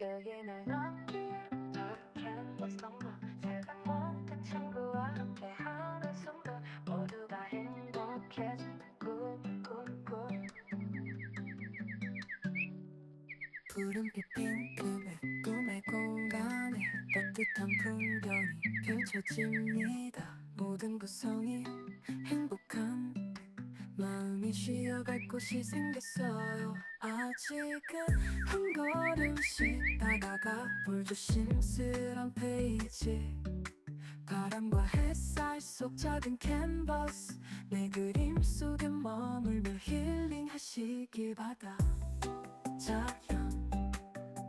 여기는 넌 저렇게 멋있던가 제가 못한 친구와 함께 하는 순간 모두가 행복해지는 꿈꿈꿈. 푸른빛 핑크의 꿈의 공간에 따뜻한 풍경이 펼쳐집니다. 모든 구성이 행복한 쉬어갈 곳이 생겼어요. 아직은 한 걸음씩 다가가 볼 조심스런 페이지. 바람과 햇살 속 작은 캔버스. 내 그림 속에 머물며 힐링하시길 바다. 자연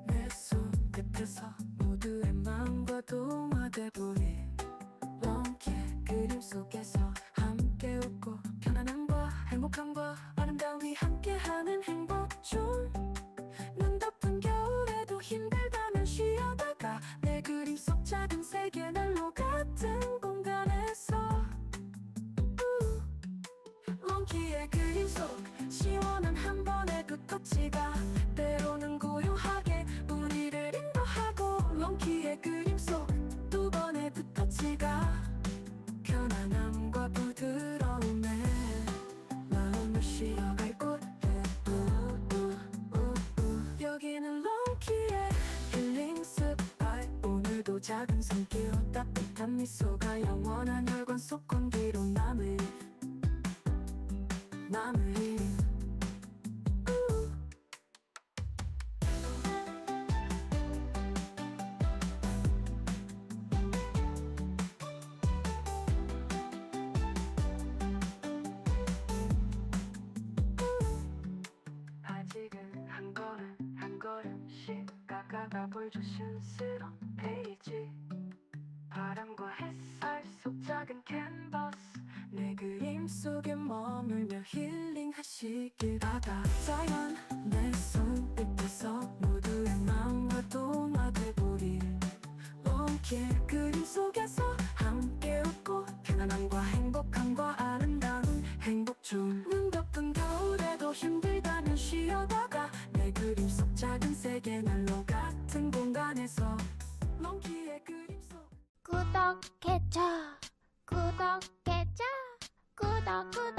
내 손끝에서 모두의 마음과 동화돼 보니 롱키의 그림 속에서 행복함과 아름다움이 함께하는 행복 좀눈 덮은 겨울에도 힘들다면 쉬어다가 내 그림 속 작은 세계 난로 같은 공간에서. 롱키의 그림 속 시원한 한 번의 그 터치가 여기는 롱키의 힐링 스팟 오늘도 작은 손길 따뜻한 미소가 영원한 혈관 속 공기로 남을 남을 걸음씩 다가가 볼 조심스런 페이지. 바람과 햇살 속 작은 캔버스. 내 그림 속에 머물며 힐링하시길 바다 자연. 내 손끝에서 모두의 마음과 동화돼 보릴 온길 그림 속에서 함께 웃고 편안함과 행복함과 아름다운 행복. 중눈 덮은 겨울에도 힘들 구독해줘. 구독해줘. 구독 구독